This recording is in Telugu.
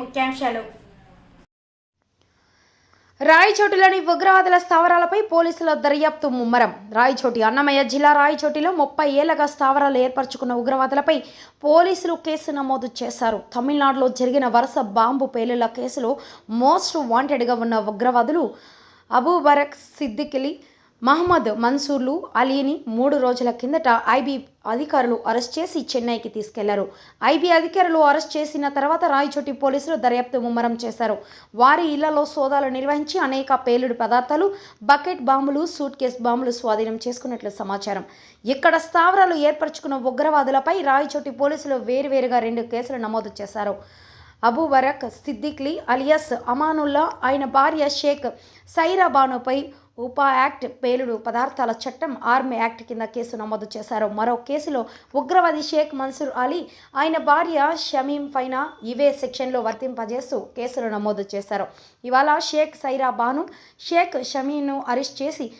ముఖ్యాంశాలు. రాయచోటిలోని ఉగ్రవాదుల స్థావరాలపై పోలీసుల దర్యాప్తు ముమ్మరం. రాయచోటి అన్నమయ్య జిల్లా రాయచోటిలో ముప్పై ఏళ్ళగా స్థావరాలు ఏర్పరచుకున్న ఉగ్రవాదులపై పోలీసులు కేసు నమోదు చేశారు. తమిళనాడులో జరిగిన వరుస బాంబు పేలుళ్ళ కేసులో మోస్ట్ వాంటెడ్గా ఉన్న ఉగ్రవాదులు అబూబరక్ సిద్దికిలి మహమ్మద్ మన్సూర్లు అలీని మూడు రోజుల కిందట ఐబీ అధికారులు అరెస్ట్ చేసి చెన్నైకి తీసుకెళ్ళారు. ఐబీ అధికారులు అరెస్ట్ చేసిన తర్వాత రాయచోటి పోలీసులు దర్యాప్తు ముమ్మరం చేశారు. వారి ఇళ్ళలో సోదాలు నిర్వహించి అనేక పేలుడు పదార్థాలు బకెట్ బాంబులు సూట్ కేస్ బాంబులు స్వాధీనం చేసుకున్నట్లు సమాచారం. ఇక్కడ స్థావరాలు ఏర్పరచుకున్న ఉగ్రవాదులపై రాయచోటి పోలీసులు వేరువేరుగా రెండు కేసులు నమోదు చేశారు. అబూబరక్ సిద్దిక్లీ అలియాస్ అమానుల్లా ఆయన భార్య షేక్ సైరా బానుపై ఉపా యాక్ట్ పేలుడు పదార్థాల చట్టం ఆర్మీ యాక్ట్ కింద కేసు నమోదు చేశారు. మరో కేసులో ఉగ్రవాది షేక్ మన్సూర్ అలీ ఆయన భార్య షమీం పైన ఇవే సెక్షన్లో వర్తింపజేస్తూ కేసులు నమోదు చేశారు. ఇవాళ షేక్ సైరా బాను షేక్ షమీను అరెస్ట్ చేసి